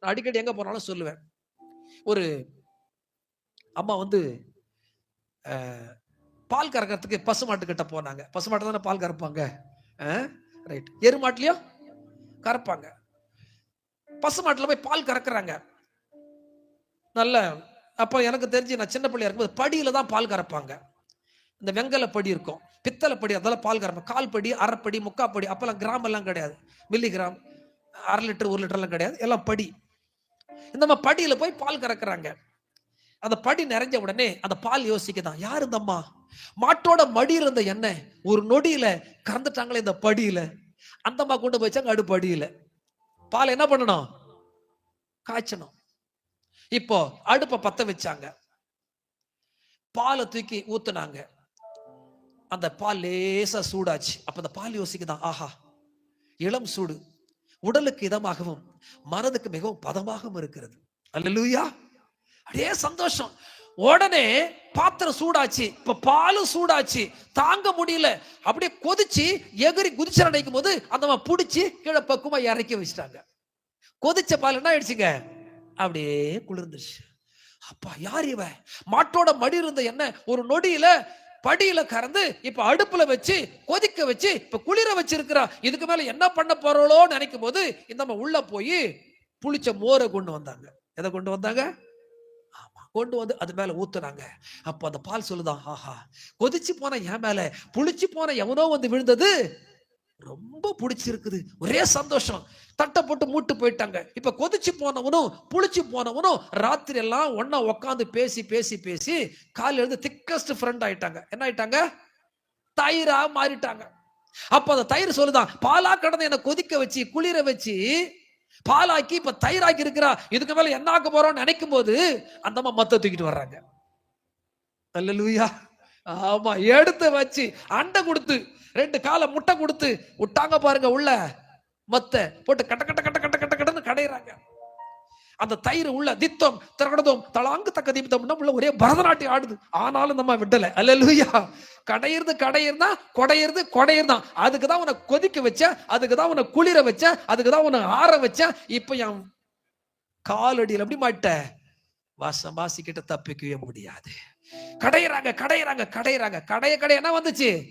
நான் அடிக்கடி எங்க போனாலும் சொல்லுவேன். ஒரு அம்மா வந்து பால் கறக்கிறதுக்கு பசு மாட்டுக்கிட்ட போனாங்க. பசு மாட்டு தானே பால் கறப்பாங்க? ரைட் எரு மாட்டுலயும் கறப்பாங்க. பசு மாட்டில் போய் பால் கறக்குறாங்க. நல்ல அப்போ எனக்கு தெரிஞ்சு நான் சின்ன பிள்ளையா இருக்கும்போது படியில தான் பால் கறப்பாங்க. இந்த வெங்கல படி இருக்கும். பித்தளை படி அதெல்லாம் பால் கறப்பாங்க. கால் படி அரைப்படி முக்காப்படி அப்பெல்லாம் கிராம் எல்லாம் கிடையாது. மில்லி கிராம் அரை லிட்டர் ஒரு லிட்டர்லாம் கிடையாது. எல்லாம் படி. இந்த மாதிரி படியில போய் பால் கறக்குறாங்க. அந்த படி நிறைஞ்ச உடனே அந்த பால் யோசிக்குதான் யார் இந்த அம்மா? மாட்டோட மடியில இருந்த எண்ணெய் ஒரு நொடியில கறந்துட்டாங்களே இந்த படியில. அந்த அம்மா கொண்டு போயிச்சாங்க அடு படியில பால் என்ன பண்ணணும்? காய்ச்சணும். இப்போ அடுப்பை பத்த வச்சாங்க. பாலை தூக்கி ஊத்துனாங்க. அந்த பால் லேசா சூடாச்சு. அப்ப அந்த பால் யோசிக்குதான் ஆஹா இளம் சூடு. உடலுக்கு இதமாகவும் மனதுக்கு மிகவும் பதமாகவும் இருக்கிறது. அல்லலூயா. அப்படியே சந்தோஷம். உடனே பாத்திரம் சூடாச்சு இப்ப பாலும் சூடாச்சு தாங்க முடியல. அப்படியே கொதிச்சு எகிரி குதிச்சு அடைக்கும் போது அந்த புடிச்சு கீழே பக்குமா இறக்கி வச்சிட்டாங்க. கொதிச்ச பால் என்ன ஆயிடுச்சுங்க? அப்படியே குளிர்ந்துருச்சு. அப்பா யார் இவ மாட்டோட மடி இருந்த என்ன? ஒரு நொடியில படியில கறந்து இப்ப அடுப்புல வச்சு கொதிக்க வச்சு இப்ப குளிர வச்சிருக்கிறா. இதுக்கு மேல என்ன பண்ண போறாளோ நினைக்கும் போது இந்த உள்ள போய் புளிச்ச மோரை கொண்டு வந்தாங்க. எதை கொண்டு வந்தாங்க? கொண்டு வந்து அது மேல ஊத்துனாங்க. அப்ப அந்த பால் சொல்லுதான் ஆஹா கொதிச்சு போன என் மேல புளிச்சு போன எவனோ வந்து விழுந்தது ரொம்ப பிடிச்சிருக்குது. ஒரே சந்தோஷம். தட்டை போட்டு மூட்டு போயிட்டாங்க. இப்ப கொதிச்சு போனவனும் புளிச்சு போனவனும் ராத்திரி எல்லாம் ஒன்னா உட்காந்து பேசி பேசி பேசி காலையில இருந்து திக்கஸ்ட் ஃப்ரெண்ட் ஆயிட்டாங்க. என்ன ஆயிட்டாங்க? தயிரா மாறிட்டாங்க. அப்ப அந்த தயிர் சொல்லுதான் பாலா கடந்த என்னை கொதிக்க வச்சு குளிர வச்சு பாலாக்கி இப்ப தயிராக்கி இருக்கிறா. இதுக்கு மேல என்ன ஆக்க போறோம்னு நினைக்கும் போது அந்த அம்மா மத்த தூக்கிட்டு வர்றாங்க. அல்லேலூயா. ஆமா எடுத்து வச்சு அண்டை கொடுத்து ரெண்டு காலை முட்டை கொடுத்து விட்டாங்க பாருங்க உள்ள. மத்த போட்டு கட்ட கட்ட கட்ட கட்ட கட்ட கட்டன்னு கடையிறாங்க. அந்த தயிர் உள்ள தித்தம் திரகடதம் தலாங்கு தக்க தீபத்தம்னா உள்ள ஒரே பரதநாட்டியம் ஆடுது. ஆனாலும் நம்ம விடல. அல்லா கடையிறது கடையிருந்தா கொடையிறது கொடையிறதான் அதுக்கு தான் உன கொதிக்க வச்ச அதுக்கு தான் உன்னை குளிர வச்ச அதுக்கு தான் உன்னை ஆற வச்ச. இப்ப என் காலடியில் அப்படி மாட்ட? வாசம் வாசிக்கிட்ட தப்பிக்கவே முடியாது. கடையிறாங்க கடையிறாங்க கடையிறாங்க. கடைய கடை என்ன வந்துச்சு?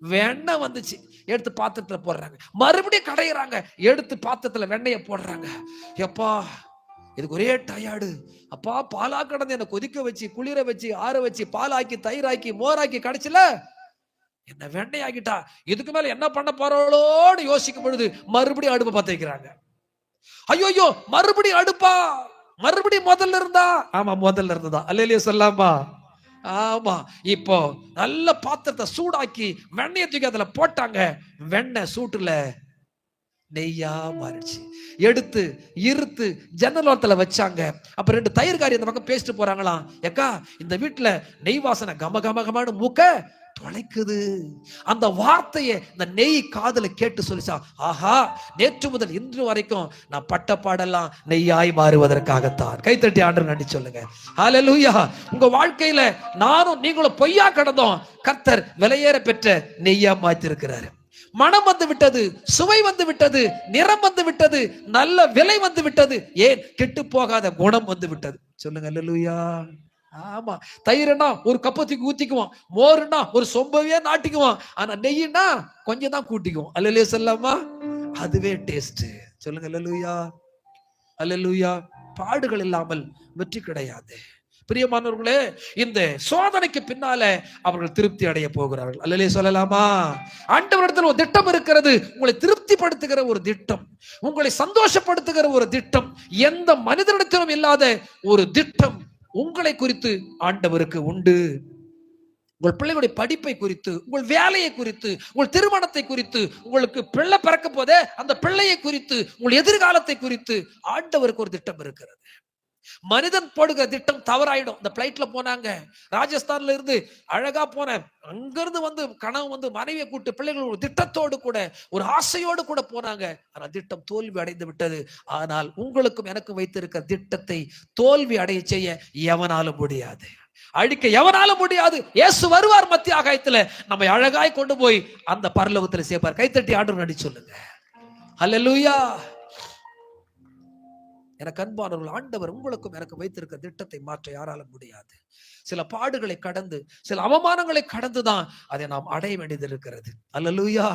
வெண்ணெய் வந்துச்சு. எடுத்து பாத்திரத்துல போடுறாங்க. மறுபடியும் கடையிறாங்க. எடுத்து பாத்திரத்துல வெண்ணெய போடுறாங்க. எப்பா இதுக்கு ஒரே டயர்டு. அப்பா பாலா கடந்து என்னை கொதிக்க வச்சு குளிர வச்சு ஆற வச்சு பாலாக்கி தயிராக்கி மோராக்கி கடைசில என்ன வெண்ணெய் ஆக்கிட்டா இதுக்கு மேல என்ன பண்ண போறோளோன்னு யோசிக்கும் பொழுது மறுபடியும் அடுப்பை பத்த வைக்கிறாங்க. ஐயோ ஐயோ மறுபடியும் அடுப்பா? மறுபடியும் முதல்ல இருந்தா? ஆமா முதல்ல இருந்ததா அல்லையா சொல்லாமா? ஆமா. இப்போ நல்ல பாத்திரத்தை சூடாக்கி வெண்ணெயை தூக்கி அதுல போட்டாங்க. வெண்ணெய் சூட்டுல நெய்யா மாறிடுச்சு. எடுத்து இருத்து ஜன்னலோரத்துல வச்சாங்க. அப்ப ரெண்டு தயிர்காரி அந்த பக்கம் பேசிட்டு போறாங்களாம். ஏக்கா இந்த வீட்டுல நெய் வாசனை கம கம கமன்னு மூக்க தொலைக்குது அந்த வார்த்தையை இந்த நெய் காதல கேட்டு சொல்லிச்சா ஆஹா நேற்று முதல் இன்று வரைக்கும் நான் பட்ட பாடெல்லாம் நெய்யாய் மாறுவதற்காகத்தான். கைத்தட்டி ஆண்டு நன்றி சொல்லுங்க. ஹalleluya உங்க வாழ்க்கையில நானும் நீங்களும் பொய்யா கடந்தோம். கர்த்தர் விலையேற பெற்ற நெய்யா மாத்திருக்கிறாரு. மனம் வந்து விட்டது சுவை வந்து விட்டது நிறம் வந்து விட்டது நல்ல விலை வந்து விட்டது. ஏன்? கெட்டு போகாத குணம் வந்து விட்டது. சொல்லுங்க அல்லேலூயா ஆமா தயிர்னா ஒரு கப்பத்துக்கு ஊத்திக்குவோம் மோர்னா ஒரு சொம்பவே நாட்டிக்குவோம் ஆனா நெய்னா கொஞ்சம் தான் கூட்டிக்குவோம் அல்லலே சொல்லாமா அதுவே டேஸ்ட் சொல்லுங்க அல்லேலூயா? அல்லேலூயா? பாடுகள் இல்லாமல் வெற்றி கிடையாது. பிரியமானவர்களே இந்த சோதனைக்கு பின்னால அவர்கள் திருப்தி அடைய போகிறார்கள். அல்லலே சொல்லலாமா? ஆண்டவரிடத்தில் ஒரு திட்டம் இருக்கிறது. உங்களை திருப்திப்படுத்துகிற ஒரு திட்டம். உங்களை சந்தோஷப்படுத்துகிற ஒரு திட்டம். எந்த மனிதனிடத்திலும் இல்லாத ஒரு திட்டம். உங்களை குறித்து ஆண்டவருக்கு உண்டு. உங்கள் பிள்ளைகளுடைய படிப்பை குறித்து உங்கள் வேலையை குறித்து உங்கள் திருமணத்தை குறித்து உங்களுக்கு பிள்ளை பிறக்க போதே அந்த பிள்ளையை குறித்து உங்கள் எதிர்காலத்தை குறித்து ஆண்டவருக்கு ஒரு திட்டம் இருக்கிறது. மனிதன் போடுகிற திட்டம் தவறாயிடும். இந்த பிளைட்ல போனாங்க. ராஜஸ்தான்ல இருந்து அழகா போன அங்கிருந்து வந்து கனவு வந்து மனைவியை கூட்டு பிள்ளைகள் ஒரு திட்டத்தோடு கூட ஒரு ஆசையோடு கூட போனாங்க. ஆனா திட்டம் தோல்வி அடைந்து விட்டது. ஆனால் உங்களுக்கும் எனக்கும் வைத்திருக்கிற திட்டத்தை தோல்வி அடைய செய்ய எவனாலும் முடியாது. அழிக்க எவனாலும் முடியாது. இயேசு வருவார் மத்திய ஆகாயத்துல. நம்ம அழகாய் கொண்டு போய் அந்த பரலோகத்துல சேர்ப்பார். கைத்தட்டி ஆண்டு நடி சொல்லுங்க. அல்லேலூயா எனக்கு அன்பானவர்கள் ஆண்டவர் உங்களுக்கும் எனக்கு வைத்திருக்க திட்டத்தை மாற்ற யாரால முடியாது. சில பாடுகளை கடந்து சில அவமானங்களை கடந்துதான் அதை நாம் அடைய வேண்டியது இருக்கிறது. அல்லேலூயா!